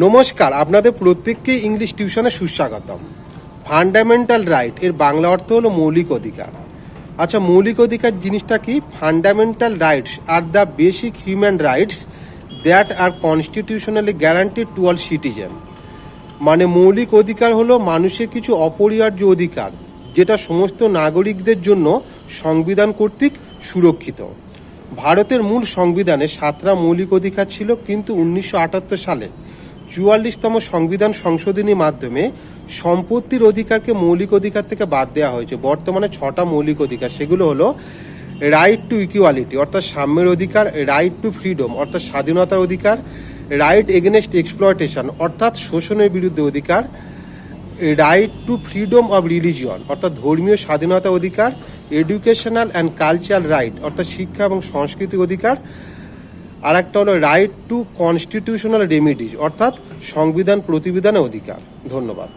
নমস্কার, আপনাদের প্রত্যেককে ইংলিশ টিউশনে সুস্বাগতম। ফান্ডামেন্টাল রাইট এর বাংলা অর্থ হলো মৌলিক অধিকার। আচ্ছা মৌলিক অধিকার জিনিসটা কি? Fundamental rights are the basic human rights that are constitutionally guaranteed to all citizen মানে মৌলিক অধিকার হলো মানুষের কিছু অপরিহার্য অধিকার, যেটা সমস্ত নাগরিকদের জন্য সংবিধান কর্তৃক সুরক্ষিত। ভারতের মূল সংবিধানে সাতটা মৌলিক অধিকার ছিল, কিন্তু উনিশশো আটাত্তর সালে চুয়াল্লিশতম সংবিধান সংশোধনীর মাধ্যমে সম্পত্তির অধিকারকে মৌলিক অধিকার থেকে বাদ দেওয়া হয়েছে। বর্তমানে ছটা মৌলিক অধিকার, সেগুলো হলো রাইট টু ইকুয়ালিটি অর্থাৎ সাম্যের অধিকার রাইট টু ফ্রিডম অর্থাৎ স্বাধীনতার অধিকার রাইট এগেনস্ট এক্সপ্লয়টেশন অর্থাৎ শোষণের বিরুদ্ধে অধিকার right to freedom of religion অর্থাৎ ধর্মীয় স্বাধীনতা অধিকার এডুকেশনাল অ্যান্ড কালচারাল রাইট অর্থাৎ শিক্ষা এবং সাংস্কৃতিক অধিকার আর একটা হলো রাইট টু কনস্টিটিউশনাল রেমিডিজ অর্থাৎ সংবিধান প্রতিবিধানের অধিকার। ধন্যবাদ।